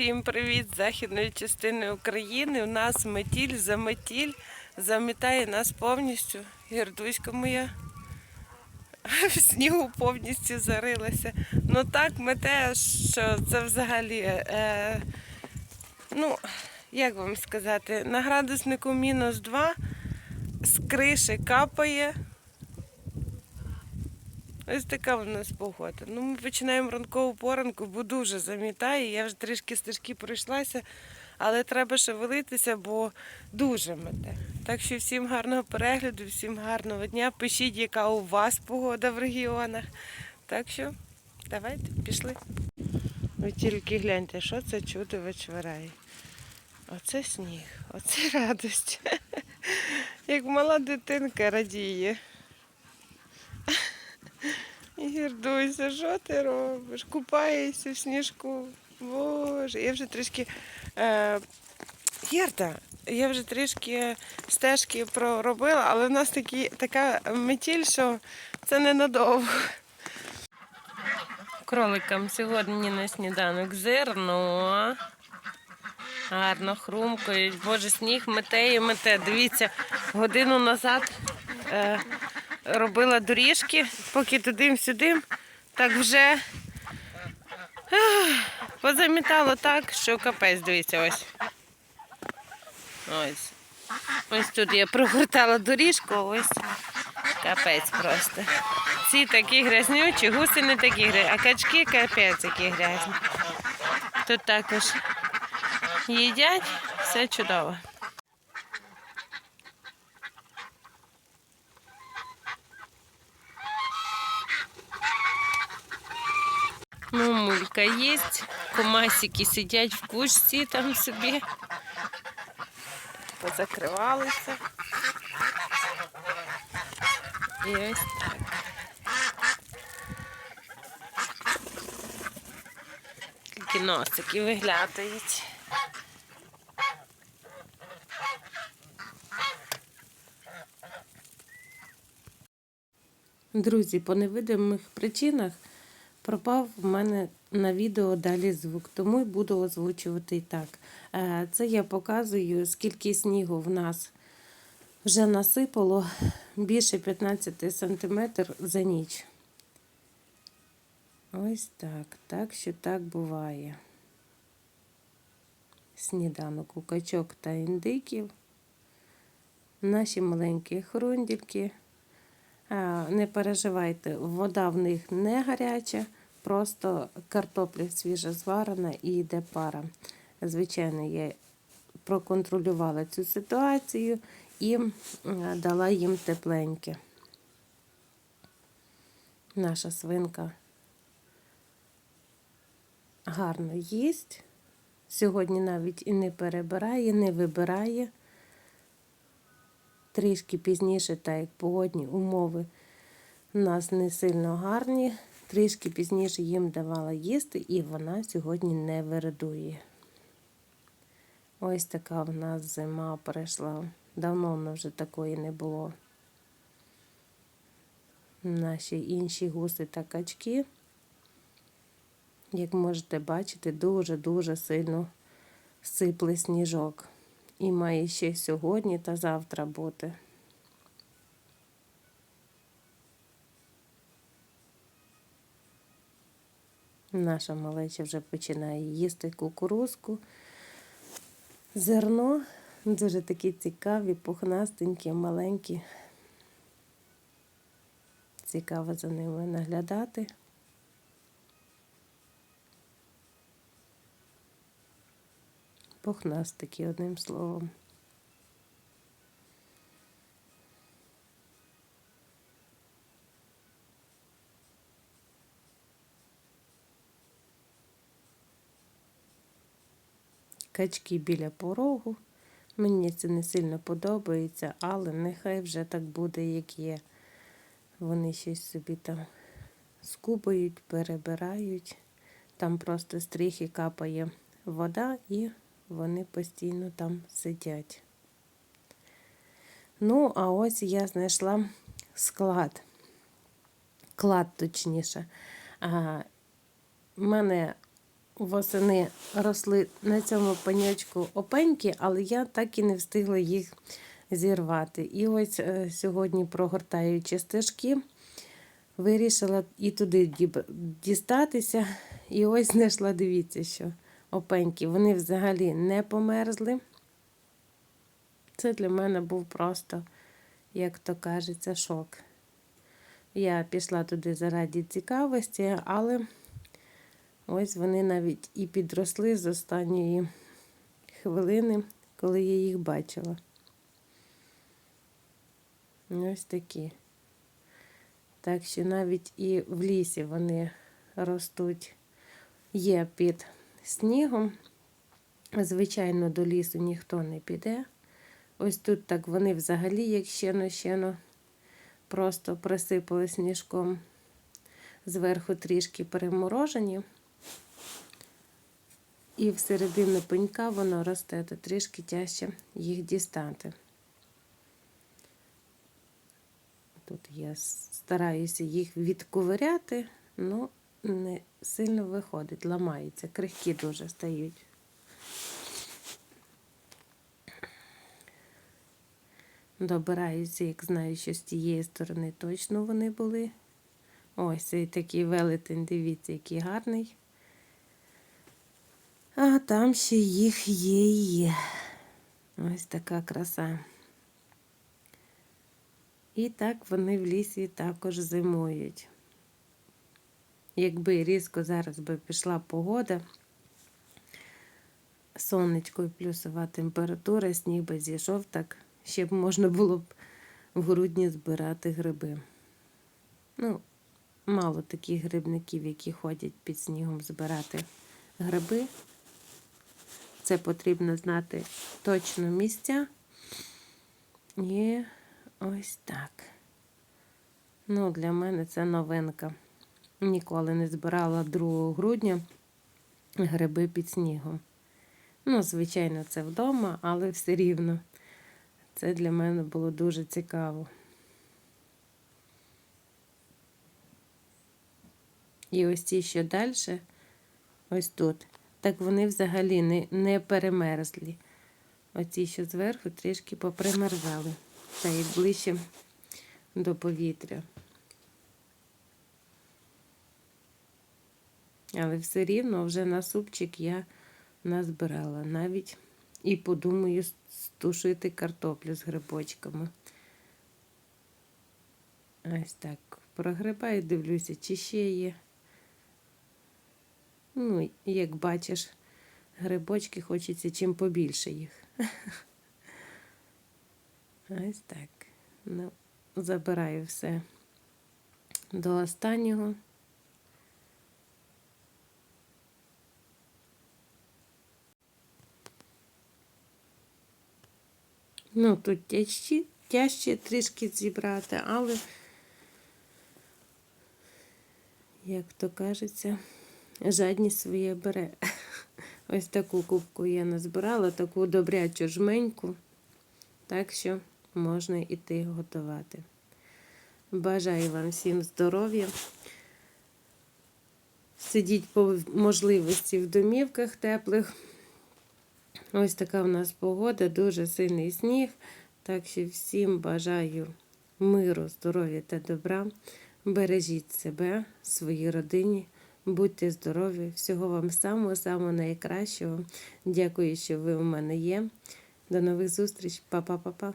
Всім привіт з західної частини України. У нас метіль за метіль замітає нас повністю. Гірдуська моя в снігу повністю зарилася. Ну так мете, що це взагалі. Е, ну, як вам сказати, на градуснику мінус 2 з криші капає. Ось така у нас погода. Ну, ми починаємо ранкову поранку, бо дуже замітає. Я вже трішки стежки пройшлася, але треба шевелитися, бо дуже мете. Так що всім гарного перегляду, всім гарного дня. Пишіть, яка у вас погода в регіонах. Так що давайте, пішли. Ви тільки гляньте, що це чудо вичвирає. Оце сніг, оце радость. Як мала дитинка радіє. Гірдуйся, що ти робиш? Купаєшся в сніжку. Боже, я вже трішки. Е, Гірда, я вже трішки стежки проробила, але в нас такі, така метіль, що це ненадовго. Кроликам сьогодні на сніданок зерно. Гарно хрумкають. Боже, сніг мете і мете. Дивіться, годину назад е, робила доріжки, поки туди-сюди, так вже позамітало так, що капець, дивіться, ось. Ось. Ось тут я прогортала доріжку, ось капець просто. Ці такі грязнючі, гуси не такі грязні, а качки капець які грязні. Тут також їдять, все чудово. Мамулька есть, кумасики сидять в кучці там собі. Позакривалися. І ось так. Тільки носики виглядають. Друзі, по невидимих причинах пропав в мене на відео далі звук, тому й буду озвучувати і так. Е, Це я показую, скільки снігу в нас вже насипало більше 15 см за ніч. Ось так. Так що так буває. Сніданок у качок та індиків. Наші маленькі хрундільки. А, Не переживайте, вода в них не гаряча, просто картопля свіжа зварена і йде пара. Звичайно, я проконтролювала цю ситуацію і дала їм тепленьке. Наша свинка гарно їсть. Сьогодні навіть і не перебирає, не вибирає трішки пізніше, так як погодні умови у нас не сильно гарні. Трішки пізніше їм давала їсти, і вона сьогодні не вирадує. Ось така в нас зима прийшла. Давно вона вже такої не було. Наші інші гуси та качки, як можете бачити, дуже-дуже сильно сипле сніжок і має ще сьогодні та завтра бути. Наша малеча вже починає їсти кукурузку. Зерно дуже такі цікаві, пухнастенькі, маленькі. Цікаво за ними наглядати. Пухнастики, одним словом. Качки біля порогу. Мені це не сильно подобається, але нехай вже так буде, як є. Вони щось собі там скубають, перебирають. Там просто стріхи капає вода і вони постійно там сидять. Ну, а ось я знайшла склад, клад точніше. А, в мене восени росли на цьому пеньочку опеньки, але я так і не встигла їх зірвати. І ось е, сьогодні, прогортаючи стежки, вирішила і туди дістатися. І ось знайшла, дивіться, що опеньки, вони взагалі не померзли. Це для мене був просто, як то кажеться, шок. Я пішла туди заради цікавості, але ось вони навіть і підросли з останньої хвилини, коли я їх бачила. Ось такі. Так що навіть і в лісі вони ростуть, є під снігом. Звичайно, до лісу ніхто не піде. Ось тут так вони взагалі, як щено-щено, просто присипали сніжком. Зверху трішки переморожені. І всередину пенька воно росте, то трішки тяжче їх дістати. Тут я стараюся їх відковиряти, але не сильно виходить, ламаються, крихкі дуже стають. Добираюся, як знаю, що з тієї сторони точно вони були. Ось цей такий велетень, дивіться, який гарний. А там ще їх є і є. Ось така краса. І так вони в лісі також зимують. Якби різко зараз би пішла погода, сонечко і плюсова температура, сніг би зійшов, так ще б можна було б в грудні збирати гриби. Ну, мало таких грибників, які ходять під снігом збирати гриби. Це потрібно знати точно місця. І ось так. Ну, для мене це новинка. Ніколи не збирала 2 грудня гриби під снігом. Ну, звичайно, це вдома, але все рівно. Це для мене було дуже цікаво. І ось ці, що далі, ось тут, так вони взагалі не, не перемерзлі. Оці, що зверху, трішки попримерзали. Та як ближче до повітря. Але все рівно вже на супчик я назбирала. Навіть і подумаю стушити картоплю з грибочками. Ось так. Прогрибаю, дивлюся, чи ще є. Ну, як бачиш, грибочки хочеться чим побільше їх. Ось так. Ну, забираю все до останнього. Ну, тут тяжчі, тяжче трішки зібрати, але, як то кажеться, жадність своє бере. Ось таку кубку я назбирала, таку добрячу жменьку. Так що можна іти готувати. Бажаю вам всім здоров'я. Сидіть по можливості в домівках теплих. Ось така в нас погода, дуже сильний сніг. Так що всім бажаю миру, здоров'я та добра. Бережіть себе, свої родині, будьте здорові, всього вам самого-самого найкращого. Дякую, що ви у мене є. До нових зустріч, Па-па-па-па.